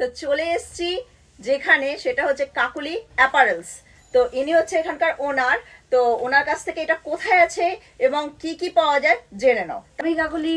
তো চলে এসেছি যেখানে সেটা হচ্ছে কাকুলি অ্যাপারেলস। তো ইনি হচ্ছে এখানকার ওনার। তো ওনার কাছ থেকে এটা কোথায় আছে এবং কি কি পাওয়া যায় জেনে নাও। আমি কাকুলি,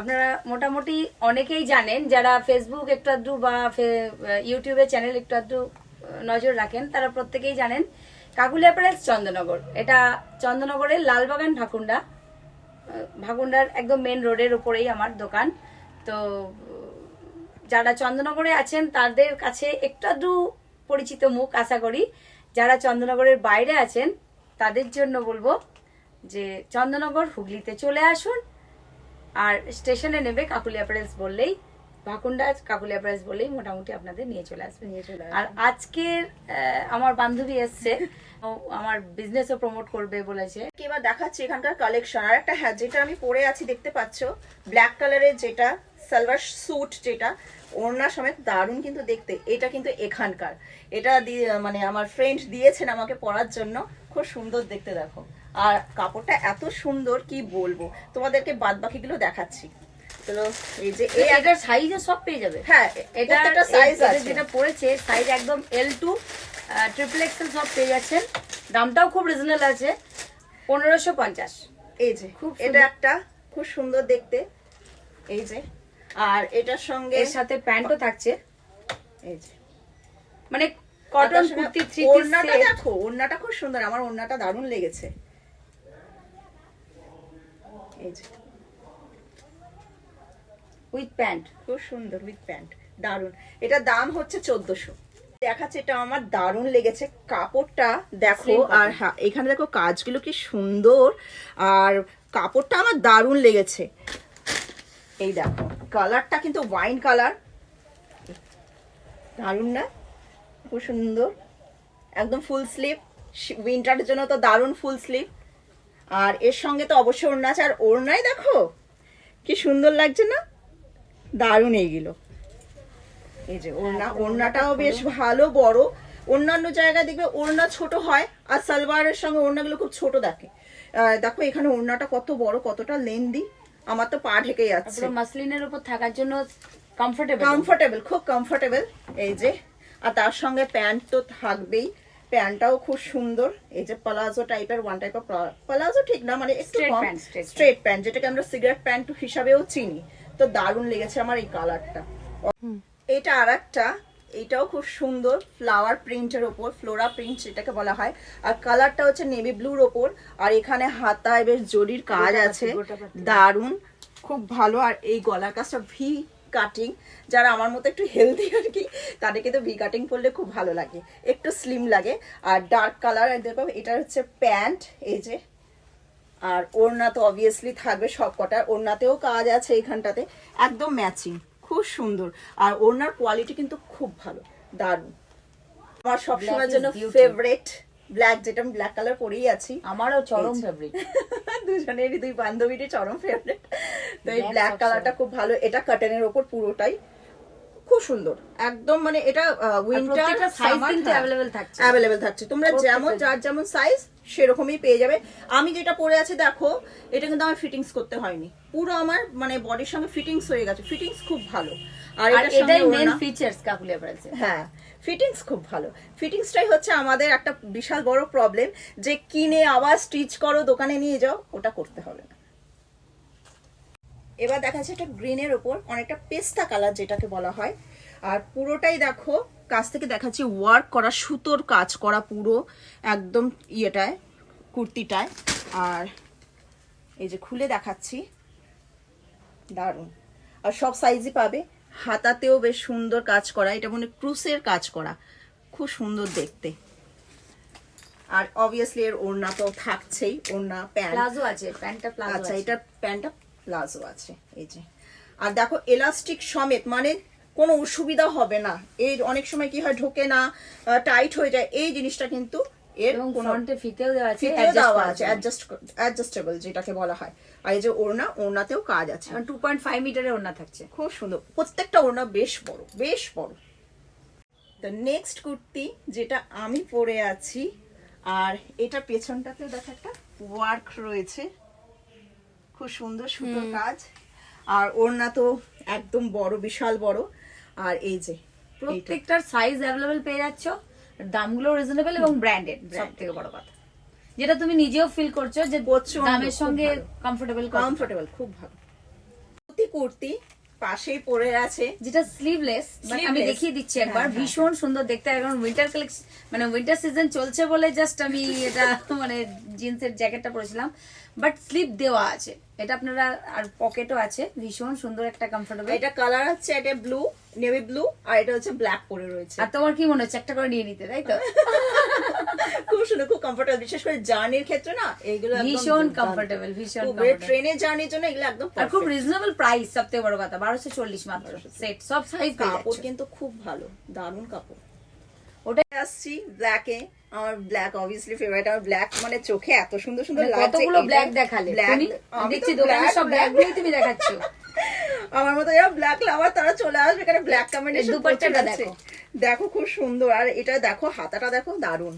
আপনারা মোটামুটি অনেকেই জানেন, যারা ফেসবুক একটু আধটু বা ইউটিউবে চ্যানেল একটু আধটু নজর রাখেন, তারা প্রত্যেকেই জানেন কাকুলি অ্যাপারেলস চন্দননগর। এটা চন্দননগরের লালবাগান ভাকুন্ডা ভাকুন্ডার একদম মেন রোডের উপরেই আমার দোকান। তো যারা চন্দননগরে আছেন, তাদের কাছে একটু আধটু পরিচিত মুখ, আশা করি। যারা চন্দননগরের বাইরে আছেন, তাদের জন্য বলব যে চন্দননগর হুগলিতে চলে আসুন। আর স্টেশনে নেবে কাকুলি অ্যাপারেলস বললেই ভাকুন্ডা কাকুলি অ্যাপারেলস বললেই মোটামুটি আপনাদের নিয়ে চলে আসবে। নিয়ে চলে আর আজকের আমার বান্ধবী এসছে আমার বিজনেসও প্রমোট করবে বলেছে। এবার দেখাচ্ছি এখানকার কালেকশন আর একটা হ্যাঁ যেটা আমি পরে আছি দেখতে পাচ্ছ ব্ল্যাক কালারের যেটা সালভার স্যুট যেটা ওড়না সমেত দারুণ কিন্তু দেখতে। এটা কিন্তু এখানকার। এটা মানে আমার ফ্রেন্ড দিয়েছেন আমাকে পরার জন্য। খুব সুন্দর দেখতে দেখো। আর কাপড়টা এত সুন্দর কি বলব? তোমাদেরকে বাদ বাকিগুলো দেখাচ্ছি। তো এই যে এই একটা এটার সাইজও সব পেয়ে যাবে। হ্যাঁ এটা সাইজ আছে। যেটা পড়েছে সাইজ একদম এল টু ট্রিপল এক্সেল সব পেয়ে যাচ্ছেন। দামটাও খুব রিজনেবল আছে পনেরোশো পঞ্চাশ। এই যে খুব এটা একটা খুব সুন্দর দেখতে। এই যে আর এটার সঙ্গে এর সাথে প্যান্টও থাকছে। এই যে। মানে কটন কুর্তি থ্রি ওড়নাটা দেখো ওড়নাটা খুব সুন্দর আমার ওড়নাটা দারুণ লেগেছে। এই যে। উইথ প্যান্ট খুব সুন্দর উইথ প্যান্ট দারুণ। এটা দাম হচ্ছে চোদ্দশো। দেখাচ্ছে এটা আমার দারুণ লেগেছে। কাপড়টা দেখো আর হ্যাঁ এখানে দেখো কাজগুলো কি সুন্দর। আর কাপড়টা আমার দারুণ লেগেছে। এই দেখো কালারটা কিন্তু ওয়াইন কালার দারুণ না? খুব সুন্দর। একদম ফুল স্লিভ উইন্টারের জন্য তো দারুণ ফুল স্লিভ আর এর সঙ্গে তো অবশ্যই ওড়না আছে। আর ওড়নাই দেখো কি সুন্দর লাগছে না? দারুণ এইগুলো এই যে ওড়না ওড়নাটাও বেশ ভালো বড়। অন্যান্য জায়গায় দেখবে ওড়না ছোট হয় আর সালোয়ারের সঙ্গে ওড়নাগুলো খুব ছোট দেখে। দেখো এখানে ওড়নাটা কত বড় কতটা লেন্দি। আমার তো পা ঢেকে যাচ্ছে। মাসলিনের উপর থাকার জন্য কমফোর্টেবল কমফোর্টেবল খুব কমফোর্টেবল এই যে আর তার সঙ্গে প্যান্ট তো থাকবেই। প্যান্টটাও খুব সুন্দর। এই যে পলাজো টাইপের ওয়ান টাইপ অফ পলাজো ঠিক না মানে একটু. স্ট্রেট প্যান্ট যেটাকে আমরা সিগারেট প্যান্ট হিসাবেও চিনি। তো দারুণ লেগেছে আমার এই কালারটা। এটা আর একটা এটাও খুব সুন্দর ফ্লাওয়ার প্রিন্টের ওপর ফ্লোরা প্রিন্ট যেটাকে বলা হয়। আর কালারটা হচ্ছে নেভি ব্লুর ওপর আর এখানে হাতায় বেশ জরির কাজ আছে। দারুণ খুব ভালো। আর এই গলার কাজটা ভি কাটিং যারা আমার মতো একটু হেলদি আর কি তাদের কিন্তু ভি কাটিং করলে খুব ভালো লাগে। একটু স্লিম লাগে। আর ডার্ক কালার দেখো এটা হচ্ছে প্যান্ট এই যে আর ওড়না তো অবভিয়াসলি থাকবে সব কটার ওড়নাতেও কাজ আছে এখানটাতে একদম ম্যাচিং খুব সুন্দর। আর ওড়নার কোয়ালিটি কিন্তু খুব ভালো দারুণ। আমার সবসময়ের জন্য. ফেভারেট ব্ল্যাক যেটা আমি ব্ল্যাক কালার পরেই আছি। আমারও চরম ফেভারিট দুজনেরই দুই বান্ধবীরই চরম ফেভারিট তো এই ব্ল্যাক কালারটা খুব ভালো। এটা কাটেনের ওপর পুরোটাই। খুব সুন্দর। একদম মানে এটা উইন্টার size কিন্তু available থাকছে। অ্যাভেলেবেল থাকছে। তোমরা যেমন যার যেমন সাইজ সেরকমই পেয়ে যাবে। আমি যেটা পরে আছি দেখো এটা কিন্তু আমার ফিটিংস করতে হয়নি। পুরো আমার মানে বডির সঙ্গে ফিটিংস হয়ে গেছে। ফিটিংস খুব ভালো। আর এটাই মেন ফিচার্স কাকুলি অ্যাপারেলসের হ্যাঁ ফিটিংস খুব ভালো। ফিটিংসটাই হচ্ছে আমাদের একটা বিশাল বড় প্রবলেম যে কিনে আবার স্টিচ করো দোকানে নিয়ে যাও ওটা করতে হবে না। এবার দেখা যাচ্ছে একটা গ্রিনের ওপর অনেকটা পেস্তা কালার যেটাকে বলা হয়। আর পুরোটাই দেখো কাছ থেকে দেখাচ্ছি ওয়ার্ক করা সুতোর কাজ করা পুরো একদম ইয়েটায় কুর্তিটায়। আর এই যে খুলে দেখাচ্ছি দারুণ। আর সব সাইজই পাবে। হাতাতেও বেশ সুন্দর কাজ করা এটা মনে ক্রুসের কাজ করা। খুব সুন্দর দেখতে। আর অবভিয়াসলি এর ওড়না তো থাকছেই ওড়না প্যান্ট। প্লাজো আছে প্যান্টটা প্লাজো আচ্ছা আছে। এটা প্যান্টটা প্লাজো আছে এই যে। আর দেখো এলাস্টিক সমেত মানে কোনো অসুবিধা হবে না। এই অনেক সময় কি হয় ঢোকে না টাইট হয়ে যায় এই জিনিসটা কিন্তু এর ফ্রন্টে ফিতেও দেওয়া আছে দেওয়া আছে অ্যাডজাস্ট অ্যাডজাস্টেবল যেটাকে বলা হয়। আর এই যে ওড়না ওড়নাতেও কাজ আছে। টু পয়েন্ট ফাইভ মিটারের ওড়না থাকছে। খুব সুন্দর। প্রত্যেকটা ওড়না বেশ বড় বেশ বড়। তো নেক্সট কুর্তি যেটা আমি পরে আছি আর এটা পেছনটাতে দেখো একটা ওয়ার্ক রয়েছে। খুব সুন্দর সুন্দর কাজ। আর ওড়না তো একদম বড় বিশাল বড়। আর এই যে প্রত্যেকটার সাইজ অ্যাভেলেবেল পেয়ে যাচ্ছ। দামগুলো রিজনেবল এবং ব্র্যান্ডেড সব থেকে বড় কথা। যেটা তুমি নিজেও ফিল করছ যে দামের সঙ্গে। কমফোর্টেবল কমফোর্টেবল খুব ভালো। প্রতি কুর্তি পাশেই পরে আছে। যেটা স্লিভলেস আমি দেখিয়ে দিচ্ছি একবার। হ্যাঁ, হ্যাঁ। ভীষণ সুন্দর দেখতে। এখন উইন্টার কালেকশন মানে উইন্টার সিজন চলছে বলে জাস্ট আমি এটা মানে জিন্সের জ্যাকেটটা পরেছিলাম। বাট স্লিপ দেওয়া আছে। এটা আপনারা আর পকেটও আছে। ভীষণ সুন্দর একটা কমফোর্টেবল এটা কালার হচ্ছে এটা ব্লু নেভি ব্লু আর এটা হচ্ছে ব্ল্যাক পরে রয়েছে। আর তোমার কি মনে হচ্ছে? একটা করে নিয়ে নিতে তাই তো? কমফোর্টেবল বিশেষ করে জার্নির ক্ষেত্রে না এইগুলো ভীষণ কমফোর্টেবল ভীষণ। ট্রেনে জার্নির জন্য এগুলো একদম আর খুব। রিজনেবল প্রাইস সব থেকে বড় কথা বারোশো চল্লিশ মাত্র সেট সব সাইজ কাপড় কিন্তু খুব ভালো দারুণ কাপড় ওটা আসছি ব্ল্যাকে আমার ব্ল্যাক অবভিয়াসলি ফেভারিট আমার ব্ল্যাক মানে চোখে এত সুন্দর সুন্দর মানে লাগছে কতগুলো ব্ল্যাক দেখালে আমি দেখছি দোকানে সব ব্ল্যাক। গুলোই তুমি দেখাচ্ছ আমার মতো যারা ব্ল্যাক লাভার তারা চলে আসবে এখানে ব্ল্যাক কম্বিনেশন দুপাট্টাটা দেখো। দেখো খুব সুন্দর আর এটা দেখো হাতাটা দেখো দারুণ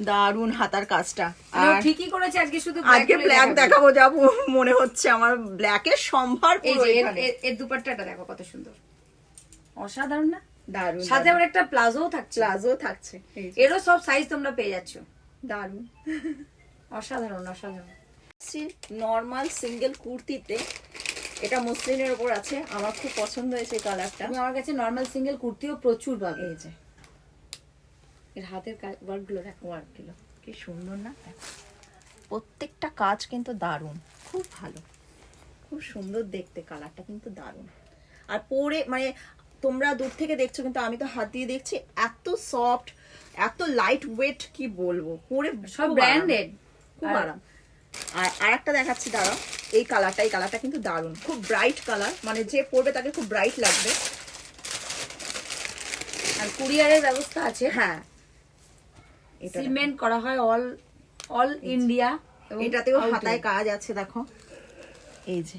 দারুণ হাতার কাজটা। আর ঠিকই করেছে আজকে শুধু আজকে ব্ল্যাক দেখাবো যাব মনে হচ্ছে আমার ব্ল্যাকের সম্ভার এই পুরো যে এর- এখানে। এর- দুপাট্টাটা দেখো কত সুন্দর। অসাধারণ না? দারুণ সাথে আবার একটা প্লাজো থাকছে। প্লাজো থাকছে। এরও সব সাইজ তোমরা পেয়ে যাচ্ছ। দারুণ। অসাধারণ অসাধারণ। নর্মাল সিঙ্গেল কুর্তিতে এটা মুসলিনের উপর আছে আমার খুব পছন্দ হয়েছে কালারটা আমার কাছে নর্মাল সিঙ্গেল কুর্তিও প্রচুর পাবে। এই যে। এর হাতের ওয়ার্কগুলো দেখো ওয়ার্কগুলো কি সুন্দর না? প্রত্যেকটা কাজ কিন্তু দারুণ। খুব ভালো। খুব সুন্দর দেখতে কালারটা কিন্তু দারুণ। আর পরে মানে তোমরা দূর থেকে দেখছ কিন্তু আমি তো হাত দিয়ে দেখছি এত সফট এত লাইট ওয়েট কি বলব? পরে সব ব্র্যান্ডেড খুব আরাম। আর আরেকটা দেখাচ্ছি দাঁড়াও। এই কালারটা এই কালারটা কিন্তু দারুণ। খুব ব্রাইট কালার মানে যে পরবে তাকে খুব ব্রাইট লাগবে। আর কুরিয়ারের ব্যবস্থা আছে। হ্যাঁ। দেখো। সিমেন্ট করা হয় অল অল ইন্ডিয়া এটাতেও হাতায় কাজ আছে দেখো। এই যে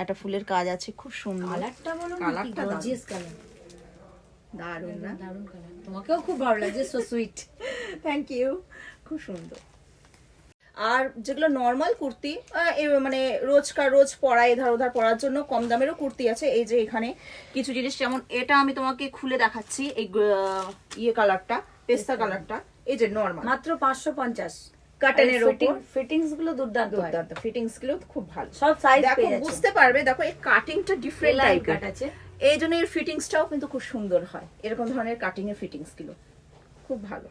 একটা ফুলের কাজ আছে খুব সুন্দর। কালারটা বলো কালারটা গর্জিয়াস কালার। দারুণ না? দারুণ কালার। তোমাকেও খুব ভালো লাগছে সো সুইট থ্যাংক ইউ খুব সুন্দর। আর যেগুলো নর্মাল কুর্তি মানে রোজকার রোজ পরা এধার ওধার পরার জন্য কম দামেরও কুর্তি আছে। এই যে এখানে কিছু জিনিস যেমন এটা আমি তোমাকে খুলে দেখাচ্ছি এই ইয়ে কালারটা পেস্তা। কালারটা। এই যে নর্মাল মাত্র পাঁচশো পঞ্চাশ কাটানের ওপর? ফিটিংসগুলো দুর্দান্ত দুর্দান্ত। ফিটিংসগুলো খুব ভালো। সব সাইজ দেখো বুঝতে পারবে দেখো এই কাটিংটা ডিফারেন্ট লাইন কাট আছে। এই জন্য এর ফিটিংসটাও কিন্তু খুব সুন্দর হয়। এরকম ধরনের কাটিং এর ফিটিংসগুলো খুব ভালো।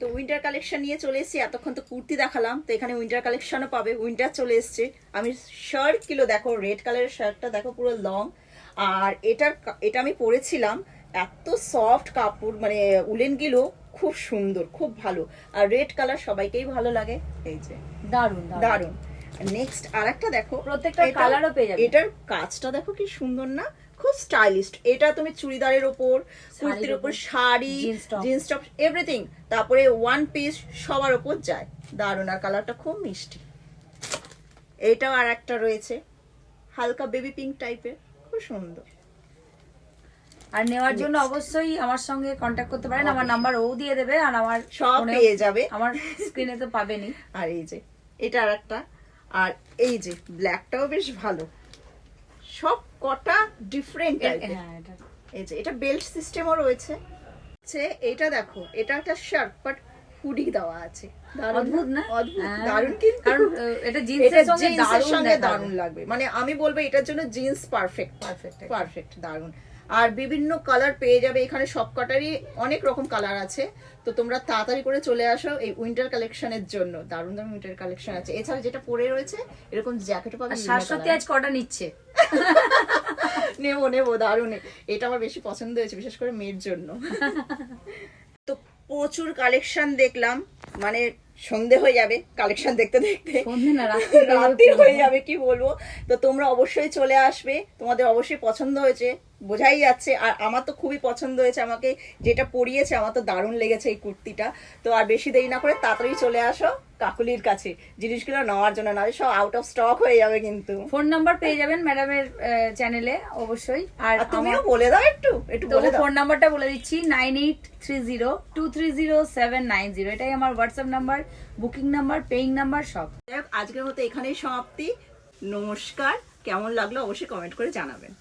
তো উইন্টার কালেকশন নিয়ে চলে এসেছি। এতক্ষণ তো কুর্তি দেখালাম। তো এখানে উইন্টার কালেকশনও পাবে। উইন্টার চলে এসছে। আমি শার্ট কিলো দেখো রেড কালারের শার্টটা দেখো পুরো লং আর এটার এটা আমি পরেছিলাম। এত সফট কাপড় মানে উলেনগুলো খুব সুন্দর খুব ভালো। আর রেড কালার সবাইকেই ভালো লাগে। এই যে দারুণ দারুণ নেক্সট আরেকটা দেখো। প্রত্যেকটা এটা- colour ও পেয়ে যাবে। এটার কাজটা দেখো কি সুন্দর না খুব স্টাইলিস্ট এটা তুমি চুড়িদারের ওপর কুর্তির ওপর শাড়ি জিন্স টপ এভরিথিং তারপরে ওয়ান পিস সবার ওপর যায়। দারুণ আর কালারটা খুব মিষ্টি। এটাও আর একটা রয়েছে। হালকা বেবি পিঙ্ক টাইপের খুব সুন্দর। আর নেওয়ার জন্য অবশ্যই আমার সঙ্গে কন্ট্যাক্ট করতে পারেন। আমার নাম্বার ও দিয়ে দেবে আর আমার সব পেয়ে যাবে। আমার স্ক্রিনে তো পাবেনই। আর এই যে এটা আর একটা আর এই যে ব্ল্যাকটাও বেশ ভালো। সব কটা ডিফারেন্ট হ্যাঁ এটা। এই যে এটা বেল্ট সিস্টেমও রয়েছে। এটা দেখো এটা একটা শার্ট বাট হুডি দেওয়া আছে। অদ্ভুত না? অদ্ভুত। দারুণ কিন্তু কারণ এটা এটা জিন্সের সঙ্গে দারুণ সঙ্গে দারুণ লাগবে। মানে আমি বলব এটার জন্য জিন্স পারফেক্ট একদম। পারফেক্ট দারুণ। আর বিভিন্ন কালার পেয়ে যাবে এখানে সব কটারই অনেক রকম কালার আছে। তো তোমরা তাড়াতাড়ি করে চলে আসো এই উইন্টার কালেকশনের জন্য। দারুণ দারুণ উইন্টার কালেকশন আছে। এছাড়া যেটা পরে রয়েছে এরকম জ্যাকেটও পাবে শাশ্বতী আজ কটা নিচ্ছে? নেব নেব দারুণ। এটা আমার বেশি পছন্দ হয়েছে বিশেষ করে মেয়ের জন্য। প্রচুর কালেকশন দেখলাম। মানে সন্ধে হয়ে যাবে কালেকশন দেখতে দেখতে। রাত্রি হয়ে যাবে কি বলব? তো তোমরা অবশ্যই চলে আসবে। তোমাদের অবশ্যই পছন্দ হয়েছে। বোঝাই যাচ্ছে। আর আমার তো খুবই পছন্দ হয়েছে আমাকে যেটা পরিয়েছে আমার তো দারুণ লেগেছে এই কুর্তিটা। তো আর বেশি দেরি না করে তাড়াতাড়ি চলে আসো কাকুলির কাছে। জিনিসগুলো নেওয়ার জন্য নাহলে সব আউট অফ স্টক হয়ে যাবে কিন্তু। ফোন নাম্বার পেয়ে যাবেন ম্যাডামের চ্যানেলে অবশ্যই। আর আর তুমিও বলে দাও একটু একটু বলে দাও। ফোন নাম্বারটা বলে দিচ্ছি nine eight three zero two three zero seven nine zero এটাই আমার WhatsApp number booking number paying number সব। আজকের মতো এখানেই সমাপ্তি। নমস্কার কেমন লাগল অবশ্যই কমেন্ট করে জানাবেন।